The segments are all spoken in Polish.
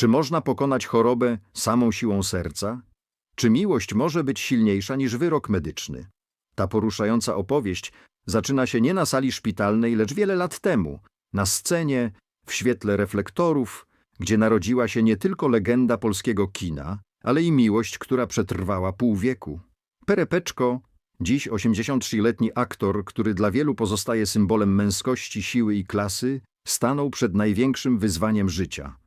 Czy można pokonać chorobę samą siłą serca? Czy miłość może być silniejsza niż wyrok medyczny? Ta poruszająca opowieść zaczyna się nie na sali szpitalnej, lecz wiele lat temu, na scenie, w świetle reflektorów, gdzie narodziła się nie tylko legenda polskiego kina, ale i miłość, która przetrwała pół wieku. Perepeczko, dziś 83-letni aktor, który dla wielu pozostaje symbolem męskości, siły i klasy, stanął przed największym wyzwaniem życia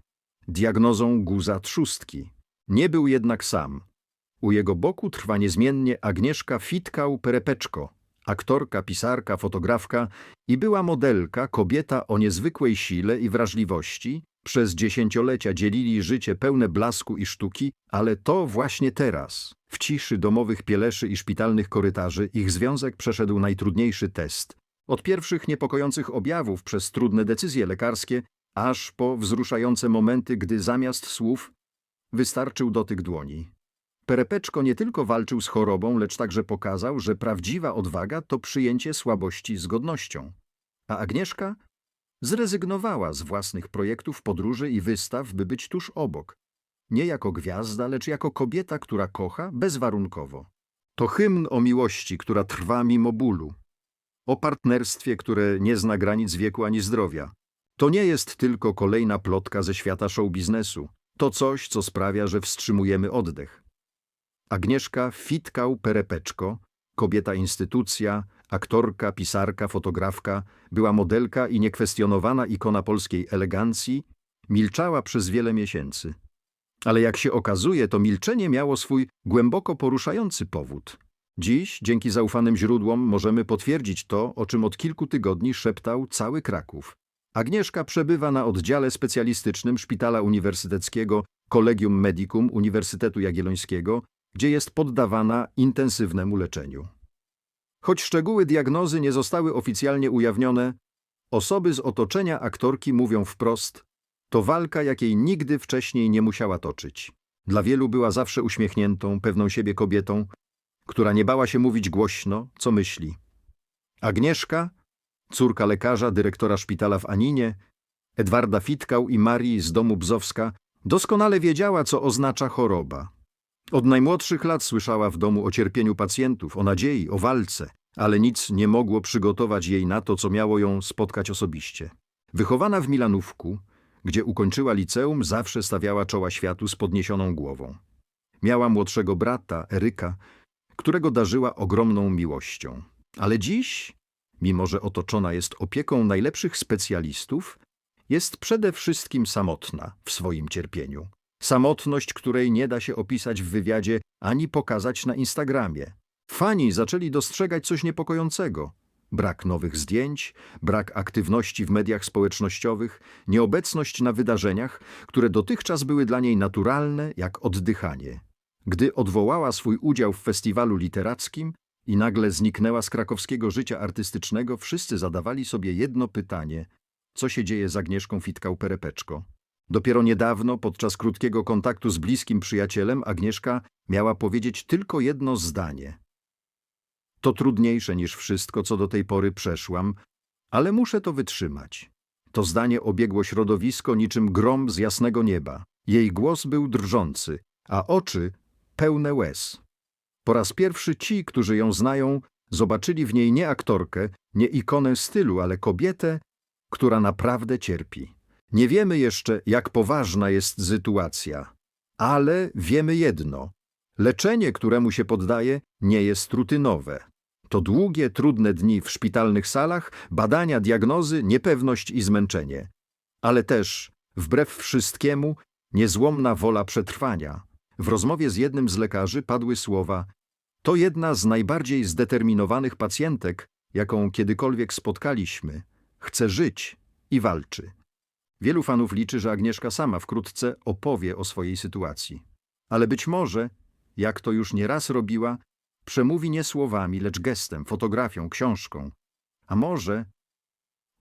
diagnozą guza trzustki. Nie był jednak sam. U jego boku trwa niezmiennie Agnieszka Fitkał-Perepeczko, aktorka, pisarka, fotografka i była modelka, kobieta o niezwykłej sile i wrażliwości. Przez dziesięciolecia dzielili życie pełne blasku i sztuki, ale to właśnie teraz, w ciszy domowych pieleszy i szpitalnych korytarzy, ich związek przeszedł najtrudniejszy test. Od pierwszych niepokojących objawów przez trudne decyzje lekarskie, aż po wzruszające momenty, gdy zamiast słów wystarczył dotyk dłoni. Perepeczko nie tylko walczył z chorobą, lecz także pokazał, że prawdziwa odwaga to przyjęcie słabości z godnością. A Agnieszka zrezygnowała z własnych projektów, podróży i wystaw, by być tuż obok. Nie jako gwiazda, lecz jako kobieta, która kocha bezwarunkowo. To hymn o miłości, która trwa mimo bólu. O partnerstwie, które nie zna granic wieku ani zdrowia. To nie jest tylko kolejna plotka ze świata show biznesu. To coś, co sprawia, że wstrzymujemy oddech. Agnieszka Fitkał-Perepeczko, kobieta instytucja, aktorka, pisarka, fotografka, była modelka i niekwestionowana ikona polskiej elegancji, milczała przez wiele miesięcy. Ale jak się okazuje, to milczenie miało swój głęboko poruszający powód. Dziś, dzięki zaufanym źródłom, możemy potwierdzić to, o czym od kilku tygodni szeptał cały Kraków. Agnieszka przebywa na oddziale specjalistycznym Szpitala Uniwersyteckiego Collegium Medicum Uniwersytetu Jagiellońskiego, gdzie jest poddawana intensywnemu leczeniu. Choć szczegóły diagnozy nie zostały oficjalnie ujawnione, osoby z otoczenia aktorki mówią wprost, to walka, jakiej nigdy wcześniej nie musiała toczyć. Dla wielu była zawsze uśmiechniętą, pewną siebie kobietą, która nie bała się mówić głośno, co myśli. Agnieszka, córka lekarza, dyrektora szpitala w Aninie, Edwarda Fitkał i Marii z domu Bzowska, doskonale wiedziała, co oznacza choroba. Od najmłodszych lat słyszała w domu o cierpieniu pacjentów, o nadziei, o walce, ale nic nie mogło przygotować jej na to, co miało ją spotkać osobiście. Wychowana w Milanówku, gdzie ukończyła liceum, zawsze stawiała czoła światu z podniesioną głową. Miała młodszego brata, Eryka, którego darzyła ogromną miłością. Ale dziś, mimo że otoczona jest opieką najlepszych specjalistów, jest przede wszystkim samotna w swoim cierpieniu. Samotność, której nie da się opisać w wywiadzie ani pokazać na Instagramie. Fani zaczęli dostrzegać coś niepokojącego. Brak nowych zdjęć, brak aktywności w mediach społecznościowych, nieobecność na wydarzeniach, które dotychczas były dla niej naturalne jak oddychanie. Gdy odwołała swój udział w festiwalu literackim i nagle zniknęła z krakowskiego życia artystycznego, wszyscy zadawali sobie jedno pytanie: co się dzieje z Agnieszką Fitkał-Perepeczko? Dopiero niedawno, podczas krótkiego kontaktu z bliskim przyjacielem, Agnieszka miała powiedzieć tylko jedno zdanie. To trudniejsze niż wszystko, co do tej pory przeszłam, ale muszę to wytrzymać. To zdanie obiegło środowisko niczym grom z jasnego nieba. Jej głos był drżący, a oczy pełne łez. Po raz pierwszy ci, którzy ją znają, zobaczyli w niej nie aktorkę, nie ikonę stylu, ale kobietę, która naprawdę cierpi. Nie wiemy jeszcze, jak poważna jest sytuacja, ale wiemy jedno. Leczenie, któremu się poddaje, nie jest rutynowe. To długie, trudne dni w szpitalnych salach, badania, diagnozy, niepewność i zmęczenie. Ale też, wbrew wszystkiemu, niezłomna wola przetrwania. W rozmowie z jednym z lekarzy padły słowa To jedna z najbardziej zdeterminowanych pacjentek, jaką kiedykolwiek spotkaliśmy. Chce żyć i walczy. Wielu fanów liczy, że Agnieszka sama wkrótce opowie o swojej sytuacji. Ale być może, jak to już nieraz robiła, przemówi nie słowami, lecz gestem, fotografią, książką. A może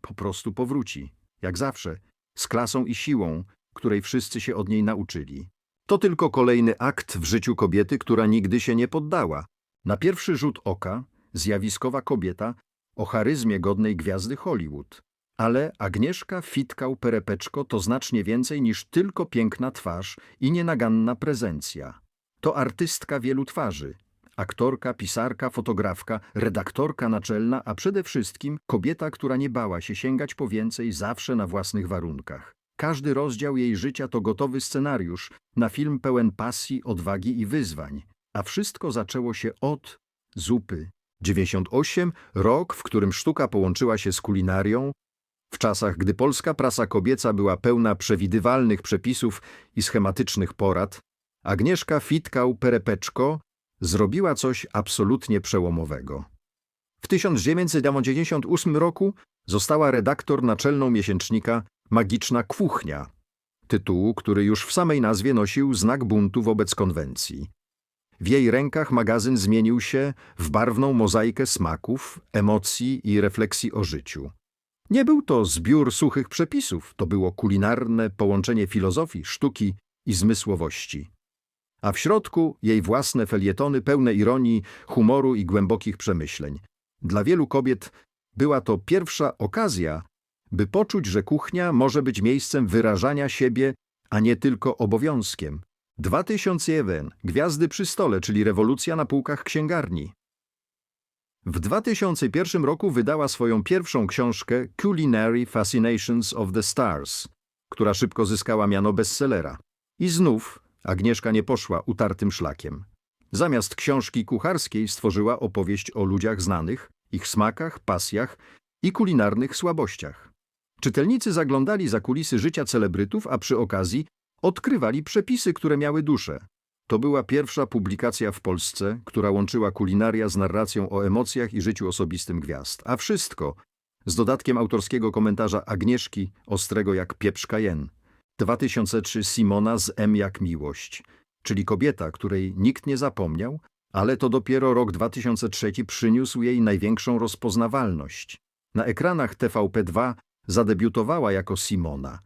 po prostu powróci, jak zawsze, z klasą i siłą, której wszyscy się od niej nauczyli. To tylko kolejny akt w życiu kobiety, która nigdy się nie poddała. Na pierwszy rzut oka zjawiskowa kobieta o charyzmie godnej gwiazdy Hollywood. Ale Agnieszka Fitkał-Perepeczko to znacznie więcej niż tylko piękna twarz i nienaganna prezencja. To artystka wielu twarzy. Aktorka, pisarka, fotografka, redaktorka naczelna, a przede wszystkim kobieta, która nie bała się sięgać po więcej zawsze na własnych warunkach. Każdy rozdział jej życia to gotowy scenariusz na film pełen pasji, odwagi i wyzwań. A wszystko zaczęło się od zupy. 98, rok, w którym sztuka połączyła się z kulinarią, w czasach, gdy polska prasa kobieca była pełna przewidywalnych przepisów i schematycznych porad, Agnieszka Fitkał-Perepeczko zrobiła coś absolutnie przełomowego. W 1998 roku została redaktor naczelną miesięcznika Magiczna Kwuchnia, tytułu, który już w samej nazwie nosił znak buntu wobec konwencji. W jej rękach magazyn zmienił się w barwną mozaikę smaków, emocji i refleksji o życiu. Nie był to zbiór suchych przepisów, to było kulinarne połączenie filozofii, sztuki i zmysłowości. A w środku jej własne felietony pełne ironii, humoru i głębokich przemyśleń. Dla wielu kobiet była to pierwsza okazja, by poczuć, że kuchnia może być miejscem wyrażania siebie, a nie tylko obowiązkiem. 2001 Gwiazdy przy stole, czyli rewolucja na półkach księgarni. W 2001 roku wydała swoją pierwszą książkę Culinary Fascinations of the Stars, która szybko zyskała miano bestsellera. I znów Agnieszka nie poszła utartym szlakiem. Zamiast książki kucharskiej stworzyła opowieść o ludziach znanych, ich smakach, pasjach i kulinarnych słabościach. Czytelnicy zaglądali za kulisy życia celebrytów, a przy okazji odkrywali przepisy, które miały duszę. To była pierwsza publikacja w Polsce, która łączyła kulinaria z narracją o emocjach i życiu osobistym gwiazd. A wszystko z dodatkiem autorskiego komentarza Agnieszki, ostrego jak pieprz Cayenne. 2003 Simona z M jak miłość, czyli kobieta, której nikt nie zapomniał, ale to dopiero rok 2003 przyniósł jej największą rozpoznawalność. Na ekranach TVP2 zadebiutowała jako Simona.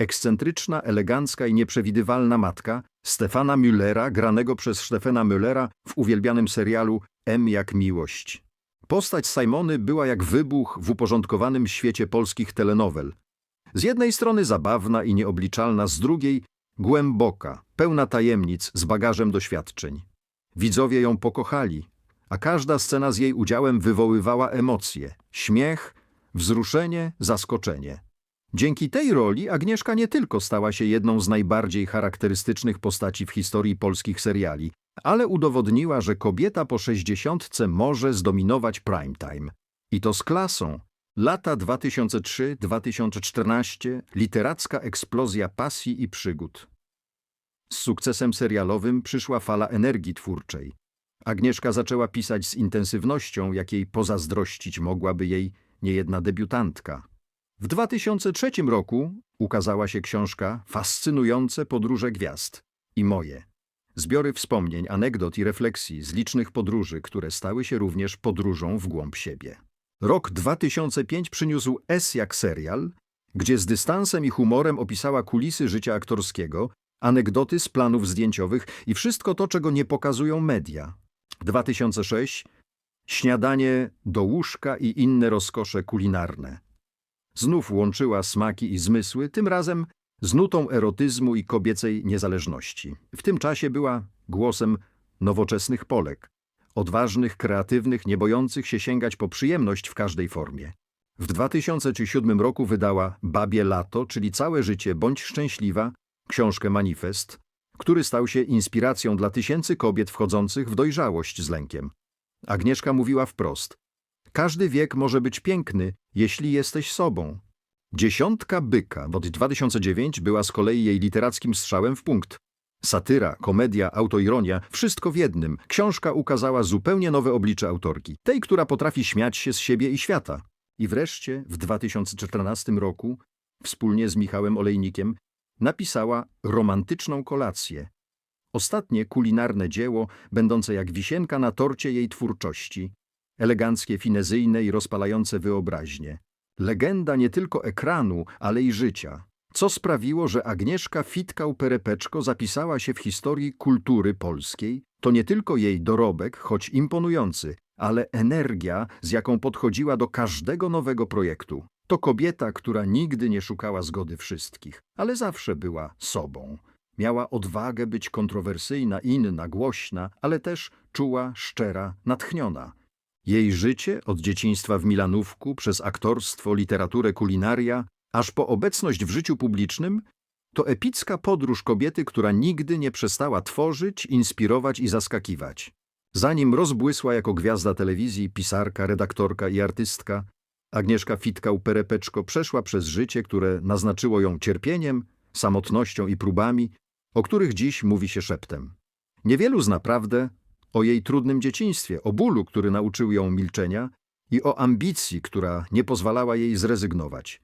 Ekscentryczna, elegancka i nieprzewidywalna matka Stefana Müllera, granego przez Stefana Müllera w uwielbianym serialu M jak miłość. Postać Simony była jak wybuch w uporządkowanym świecie polskich telenowel. Z jednej strony zabawna i nieobliczalna, z drugiej głęboka, pełna tajemnic z bagażem doświadczeń. Widzowie ją pokochali, a każda scena z jej udziałem wywoływała emocje, śmiech, wzruszenie, zaskoczenie. Dzięki tej roli Agnieszka nie tylko stała się jedną z najbardziej charakterystycznych postaci w historii polskich seriali, ale udowodniła, że kobieta po sześćdziesiątce może zdominować prime time. I to z klasą. Lata 2003-2014 literacka eksplozja pasji i przygód. Z sukcesem serialowym przyszła fala energii twórczej. Agnieszka zaczęła pisać z intensywnością, jakiej pozazdrościć mogłaby jej niejedna debiutantka. W 2003 roku ukazała się książka Fascynujące podróże gwiazd i moje. Zbiory wspomnień, anegdot i refleksji z licznych podróży, które stały się również podróżą w głąb siebie. Rok 2005 przyniósł S jak serial, gdzie z dystansem i humorem opisała kulisy życia aktorskiego, anegdoty z planów zdjęciowych i wszystko to, czego nie pokazują media. 2006 Śniadanie do łóżka i inne rozkosze kulinarne. Znów łączyła smaki i zmysły, tym razem z nutą erotyzmu i kobiecej niezależności. W tym czasie była głosem nowoczesnych Polek, odważnych, kreatywnych, nie bojących się sięgać po przyjemność w każdej formie. W 2007 roku wydała Babie Lato, czyli Całe życie bądź szczęśliwa, książkę Manifest, który stał się inspiracją dla tysięcy kobiet wchodzących w dojrzałość z lękiem. Agnieszka mówiła wprost: Każdy wiek może być piękny, jeśli jesteś sobą. Dziesiątka byka w 2009 była z kolei jej literackim strzałem w punkt. Satyra, komedia, autoironia, wszystko w jednym. Książka ukazała zupełnie nowe oblicze autorki, tej, która potrafi śmiać się z siebie i świata. I wreszcie w 2014 roku, wspólnie z Michałem Olejnikiem, napisała romantyczną kolację. Ostatnie kulinarne dzieło, będące jak wisienka na torcie jej twórczości. Eleganckie, finezyjne i rozpalające wyobraźnię. Legenda nie tylko ekranu, ale i życia. Co sprawiło, że Agnieszka Fitkał-Perepeczko zapisała się w historii kultury polskiej, to nie tylko jej dorobek, choć imponujący, ale energia, z jaką podchodziła do każdego nowego projektu. To kobieta, która nigdy nie szukała zgody wszystkich, ale zawsze była sobą. Miała odwagę być kontrowersyjna, inna, głośna, ale też czuła, szczera, natchniona. Jej życie od dzieciństwa w Milanówku, przez aktorstwo, literaturę, kulinaria, aż po obecność w życiu publicznym, to epicka podróż kobiety, która nigdy nie przestała tworzyć, inspirować i zaskakiwać. Zanim rozbłysła jako gwiazda telewizji, pisarka, redaktorka i artystka, Agnieszka Fitkał-Perepeczko przeszła przez życie, które naznaczyło ją cierpieniem, samotnością i próbami, o których dziś mówi się szeptem. Niewielu zna prawdę o jej trudnym dzieciństwie, o bólu, który nauczył ją milczenia i o ambicji, która nie pozwalała jej zrezygnować.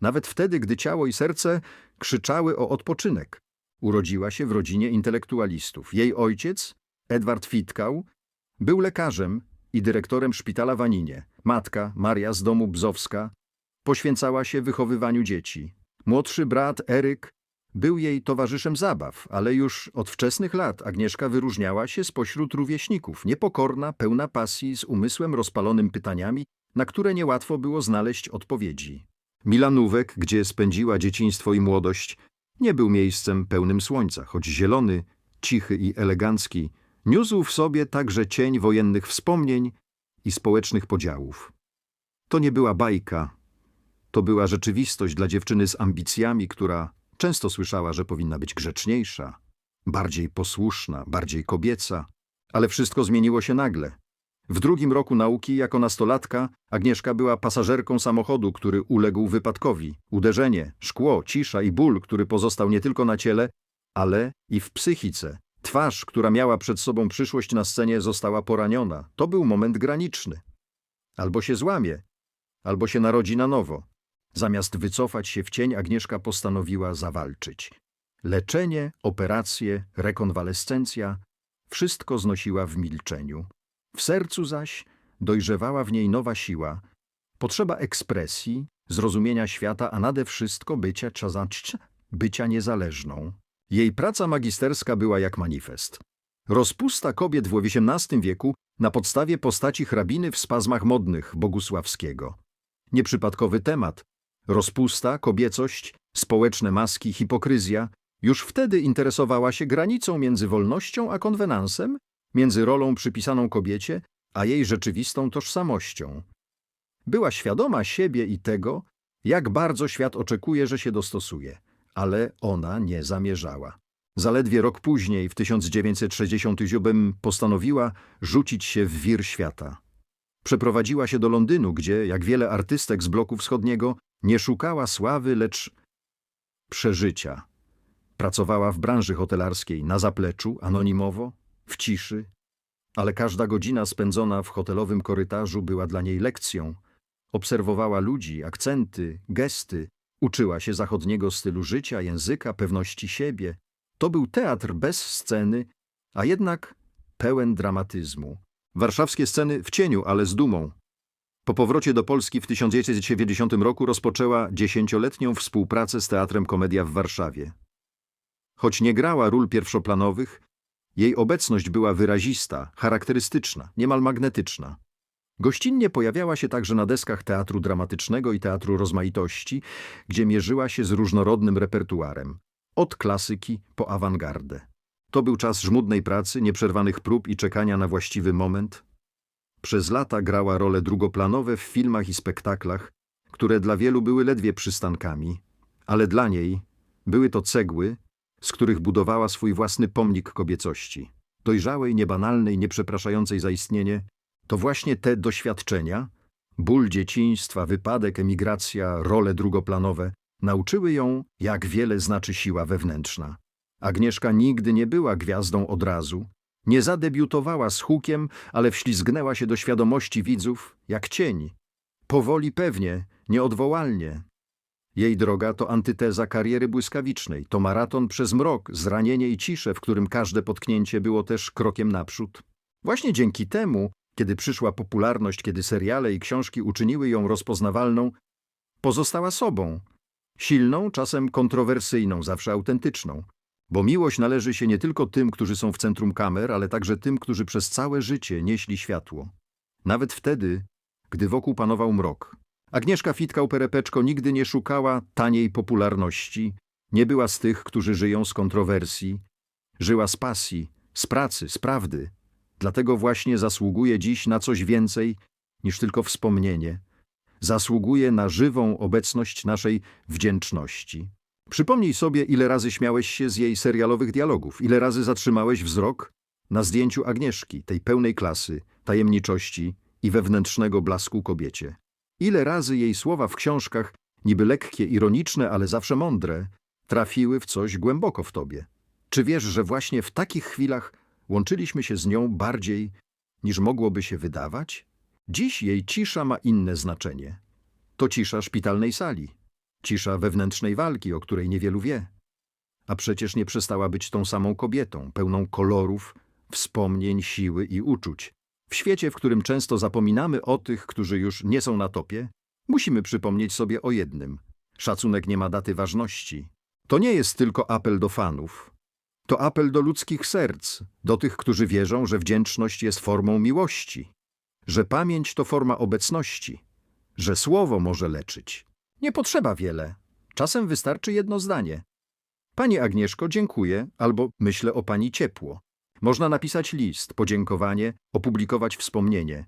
Nawet wtedy, gdy ciało i serce krzyczały o odpoczynek. Urodziła się w rodzinie intelektualistów. Jej ojciec, Edward Fitkał, był lekarzem i dyrektorem szpitala w Aninie. Matka, Maria z domu Bzowska, poświęcała się wychowywaniu dzieci. Młodszy brat, Eryk, był jej towarzyszem zabaw, ale już od wczesnych lat Agnieszka wyróżniała się spośród rówieśników, niepokorna, pełna pasji, z umysłem rozpalonym pytaniami, na które niełatwo było znaleźć odpowiedzi. Milanówek, gdzie spędziła dzieciństwo i młodość, nie był miejscem pełnym słońca, choć zielony, cichy i elegancki, niósł w sobie także cień wojennych wspomnień i społecznych podziałów. To nie była bajka, to była rzeczywistość dla dziewczyny z ambicjami, która często słyszała, że powinna być grzeczniejsza, bardziej posłuszna, bardziej kobieca, ale wszystko zmieniło się nagle. W drugim roku nauki, jako nastolatka, Agnieszka była pasażerką samochodu, który uległ wypadkowi. Uderzenie, szkło, cisza i ból, który pozostał nie tylko na ciele, ale i w psychice. Twarz, która miała przed sobą przyszłość na scenie, została poraniona. To był moment graniczny. Albo się złamie, albo się narodzi na nowo. Zamiast wycofać się w cień, Agnieszka postanowiła zawalczyć. Leczenie, operacje, rekonwalescencja wszystko znosiła w milczeniu. W sercu zaś dojrzewała w niej nowa siła, potrzeba ekspresji, zrozumienia świata, a nade wszystko bycia czazacz, bycia niezależną. Jej praca magisterska była jak manifest. Rozpusta kobiet w XVIII wieku na podstawie postaci hrabiny w spazmach modnych Bogusławskiego. Nieprzypadkowy temat. Rozpusta, kobiecość, społeczne maski, hipokryzja już wtedy interesowała się granicą między wolnością a konwenansem, między rolą przypisaną kobiecie a jej rzeczywistą tożsamością. Była świadoma siebie i tego, jak bardzo świat oczekuje, że się dostosuje, ale ona nie zamierzała. Zaledwie rok później, w 1967, postanowiła rzucić się w wir świata. Przeprowadziła się do Londynu, gdzie, jak wiele artystek z bloku wschodniego, nie szukała sławy, lecz przeżycia. Pracowała w branży hotelarskiej na zapleczu, anonimowo, w ciszy, ale każda godzina spędzona w hotelowym korytarzu była dla niej lekcją. Obserwowała ludzi, akcenty, gesty, uczyła się zachodniego stylu życia, języka, pewności siebie. To był teatr bez sceny, a jednak pełen dramatyzmu. Warszawskie sceny w cieniu, ale z dumą. Po powrocie do Polski w 1990 roku rozpoczęła dziesięcioletnią współpracę z Teatrem Komedia w Warszawie. Choć nie grała ról pierwszoplanowych, jej obecność była wyrazista, charakterystyczna, niemal magnetyczna. Gościnnie pojawiała się także na deskach Teatru Dramatycznego i Teatru Rozmaitości, gdzie mierzyła się z różnorodnym repertuarem, od klasyki po awangardę. To był czas żmudnej pracy, nieprzerwanych prób i czekania na właściwy moment. Przez lata grała role drugoplanowe w filmach i spektaklach, które dla wielu były ledwie przystankami, ale dla niej były to cegły, z których budowała swój własny pomnik kobiecości. Dojrzałej, niebanalnej, nieprzepraszającej za istnienie, to właśnie te doświadczenia, ból dzieciństwa, wypadek, emigracja, role drugoplanowe, nauczyły ją, jak wiele znaczy siła wewnętrzna. Agnieszka nigdy nie była gwiazdą od razu, nie zadebiutowała z hukiem, ale wślizgnęła się do świadomości widzów jak cień. Powoli pewnie, nieodwołalnie, jej droga to antyteza kariery błyskawicznej, to maraton przez mrok, zranienie i ciszę, w którym każde potknięcie było też krokiem naprzód. Właśnie dzięki temu, kiedy przyszła popularność, kiedy seriale i książki uczyniły ją rozpoznawalną, pozostała sobą. Silną, czasem kontrowersyjną, zawsze autentyczną. Bo miłość należy się nie tylko tym, którzy są w centrum kamer, ale także tym, którzy przez całe życie nieśli światło. Nawet wtedy, gdy wokół panował mrok. Agnieszka Fitkał-Perepeczko nigdy nie szukała taniej popularności, nie była z tych, którzy żyją z kontrowersji, żyła z pasji, z pracy, z prawdy. Dlatego właśnie zasługuje dziś na coś więcej niż tylko wspomnienie. Zasługuje na żywą obecność naszej wdzięczności. Przypomnij sobie, ile razy śmiałeś się z jej serialowych dialogów, ile razy zatrzymałeś wzrok na zdjęciu Agnieszki, tej pełnej klasy, tajemniczości i wewnętrznego blasku kobiecie. Ile razy jej słowa w książkach, niby lekkie, ironiczne, ale zawsze mądre, trafiły w coś głęboko w tobie. Czy wiesz, że właśnie w takich chwilach łączyliśmy się z nią bardziej, niż mogłoby się wydawać? Dziś jej cisza ma inne znaczenie. To cisza szpitalnej sali, cisza wewnętrznej walki, o której niewielu wie. A przecież nie przestała być tą samą kobietą, pełną kolorów, wspomnień, siły i uczuć. W świecie, w którym często zapominamy o tych, którzy już nie są na topie, musimy przypomnieć sobie o jednym. Szacunek nie ma daty ważności. To nie jest tylko apel do fanów. To apel do ludzkich serc, do tych, którzy wierzą, że wdzięczność jest formą miłości, że pamięć to forma obecności, że słowo może leczyć. Nie potrzeba wiele. Czasem wystarczy jedno zdanie. Pani Agnieszko, dziękuję, albo myślę o pani ciepło. Można napisać list, podziękowanie, opublikować wspomnienie.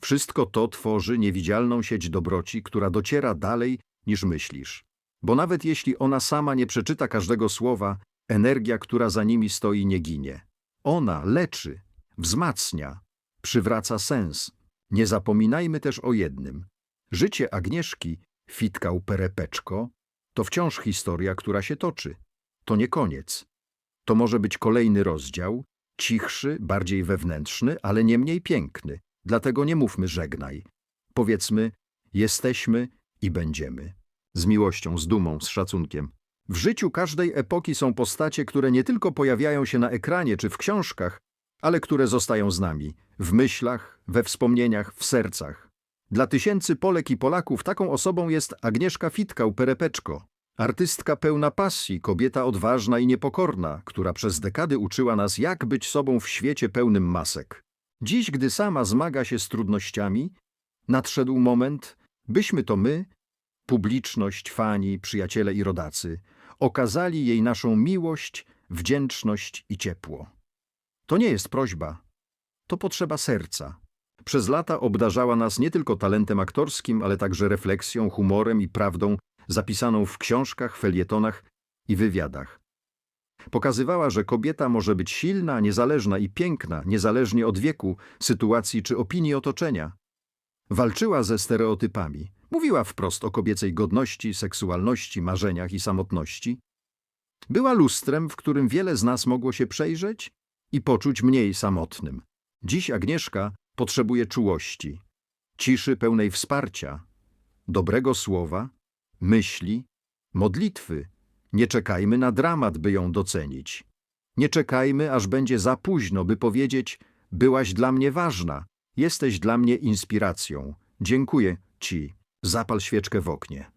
Wszystko to tworzy niewidzialną sieć dobroci, która dociera dalej niż myślisz. Bo nawet jeśli ona sama nie przeczyta każdego słowa, energia, która za nimi stoi, nie ginie. Ona leczy, wzmacnia, przywraca sens. Nie zapominajmy też o jednym. Życie Agnieszki, fitkał perepeczko, to wciąż historia, która się toczy. To nie koniec. To może być kolejny rozdział, cichszy, bardziej wewnętrzny, ale nie mniej piękny. Dlatego nie mówmy żegnaj. Powiedzmy, jesteśmy i będziemy. Z miłością, z dumą, z szacunkiem. W życiu każdej epoki są postacie, które nie tylko pojawiają się na ekranie czy w książkach, ale które zostają z nami, w myślach, we wspomnieniach, w sercach. Dla tysięcy Polek i Polaków taką osobą jest Agnieszka Fitkał-Perepeczko. Artystka pełna pasji, kobieta odważna i niepokorna, która przez dekady uczyła nas, jak być sobą w świecie pełnym masek. Dziś, gdy sama zmaga się z trudnościami, nadszedł moment, byśmy to my, publiczność, fani, przyjaciele i rodacy, okazali jej naszą miłość, wdzięczność i ciepło. To nie jest prośba, to potrzeba serca. Przez lata obdarzała nas nie tylko talentem aktorskim, ale także refleksją, humorem i prawdą zapisaną w książkach, felietonach i wywiadach. Pokazywała, że kobieta może być silna, niezależna i piękna, niezależnie od wieku, sytuacji czy opinii otoczenia. Walczyła ze stereotypami. Mówiła wprost o kobiecej godności, seksualności, marzeniach i samotności. Była lustrem, w którym wiele z nas mogło się przejrzeć i poczuć mniej samotnym. Dziś Agnieszka potrzebuje czułości, ciszy pełnej wsparcia, dobrego słowa, myśli, modlitwy. Nie czekajmy na dramat, by ją docenić. Nie czekajmy, aż będzie za późno, by powiedzieć: Byłaś dla mnie ważna, jesteś dla mnie inspiracją. Dziękuję ci. Zapal świeczkę w oknie.